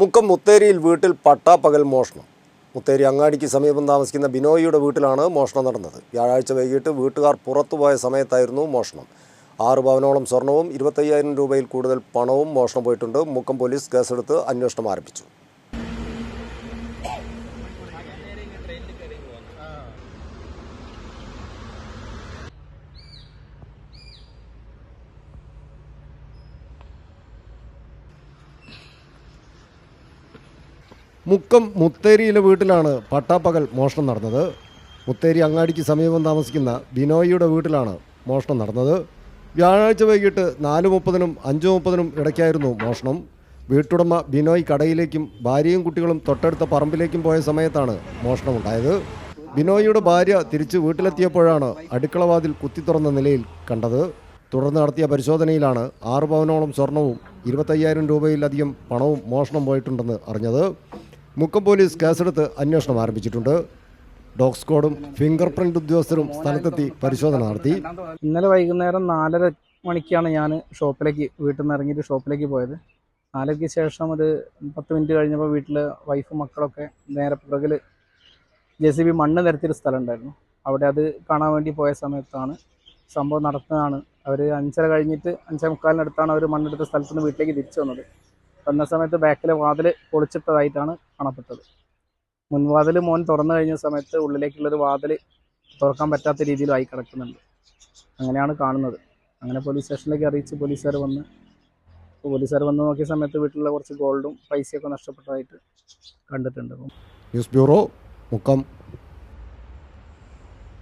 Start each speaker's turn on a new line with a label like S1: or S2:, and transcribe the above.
S1: മുക്കം മുത്തേരിയിൽ വീട്ടിൽ പട്ടാപ്പകൽ മോഷണം. മുത്തേരി അങ്ങാടിക്ക് സമീപം താമസിക്കുന്ന ബിനോയിയുടെ വീട്ടിലാണ് മോഷണം നടന്നത്. വ്യാഴാഴ്ച വൈകിട്ട് വീട്ടുകാർ പുറത്തുപോയ സമയത്തായിരുന്നു മോഷണം. ആറ് പവനോളം സ്വർണവും ഇരുപത്തയ്യായിരം രൂപയിൽ കൂടുതൽ പണവും മോഷണം പോയിട്ടുണ്ട്. മുക്കം പോലീസ് കേസെടുത്ത് അന്വേഷണം ആരംഭിച്ചു. മുക്കം മുത്തേരിയിലെ വീട്ടിലാണ് പട്ടാപ്പകൽ മോഷണം നടന്നത്. മുത്തേരി അങ്ങാടിക്ക് സമീപം താമസിക്കുന്ന ബിനോയിയുടെ വീട്ടിലാണ് മോഷണം നടന്നത്. വ്യാഴാഴ്ച വൈകിട്ട് നാല് മുപ്പതിനും അഞ്ച് മുപ്പതിനും ഇടയ്ക്കായിരുന്നു മോഷണം. വീട്ടുടമ ബിനോയ് കടയിലേക്കും ഭാര്യയും കുട്ടികളും തൊട്ടടുത്ത പറമ്പിലേക്കും പോയ സമയത്താണ് മോഷണം മോഷണമുണ്ടായത്. ബിനോയിയുടെ ഭാര്യ തിരിച്ച് വീട്ടിലെത്തിയപ്പോഴാണ് അടുക്കളവാതിൽ കുത്തി തുറന്ന നിലയിൽ കണ്ടത്. തുടർന്ന് നടത്തിയ പരിശോധനയിലാണ് ആറ് പവനോളം സ്വർണവും ഇരുപത്തയ്യായിരം രൂപയിലധികം പണവും മോഷണം പോയിട്ടുണ്ടെന്ന് അറിഞ്ഞത്. മുക്കം പോലീസ് കേസെടുത്ത് അന്വേഷണം ആരംഭിച്ചിട്ടുണ്ട്. ഡോഗ് സ്ക്വാഡും ഫിംഗർ പ്രിന്റ് ഉദ്യോഗസ്ഥരും സ്ഥലത്തെത്തി പരിശോധന നടത്തി.
S2: ഇന്നലെ വൈകുന്നേരം നാലര മണിക്കാണ് ഞാൻ ഷോപ്പിലേക്ക് വീട്ടിൽ നിന്ന് ഇറങ്ങിയിട്ട് ഷോപ്പിലേക്ക് പോയത്. നാലരയ്ക്ക് ശേഷം ഒരു പത്ത് മിനിറ്റ് കഴിഞ്ഞപ്പോൾ വീട്ടിൽ വൈഫും മക്കളൊക്കെ നേരെ പുറകിൽ ജെ സി ബി മണ്ണ് നിരത്തിയൊരു സ്ഥലം ഉണ്ടായിരുന്നു അവിടെ അത് കാണാൻ വേണ്ടി പോയ സമയത്താണ് സംഭവം നടത്തുന്നതാണ് അവർ അഞ്ചര കഴിഞ്ഞിട്ട് അഞ്ചേ മുക്കാലിനടുത്താണ് അവർ മണ്ണെടുത്ത സ്ഥലത്ത് നിന്ന് വീട്ടിലേക്ക് തിരിച്ചു വന്നത്. വന്ന സമയത്ത് ബാക്കിലെ വാതിൽ പൊളിച്ചിട്ടതായിട്ടാണ് കാണപ്പെട്ടത്. മുൻവാതിൽ മോൻ തുറന്നു കഴിഞ്ഞ സമയത്ത് ഉള്ളിലേക്കുള്ളൊരു വാതിൽ തുറക്കാൻ പറ്റാത്ത രീതിയിലായി കിടക്കുന്നുണ്ട്. അങ്ങനെയാണ് കാണുന്നത്. അങ്ങനെ പോലീസ് സ്റ്റേഷനിലേക്ക് അറിയിച്ച് പോലീസുകാർ വന്ന് പോലീസുകാർ വന്ന് നോക്കിയ സമയത്ത് വീട്ടിലുള്ള കുറച്ച് ഗോൾഡും പൈസയൊക്കെ നഷ്ടപ്പെട്ടതായിട്ട് കണ്ടിട്ടുണ്ട്.
S1: News bureau Mukkam.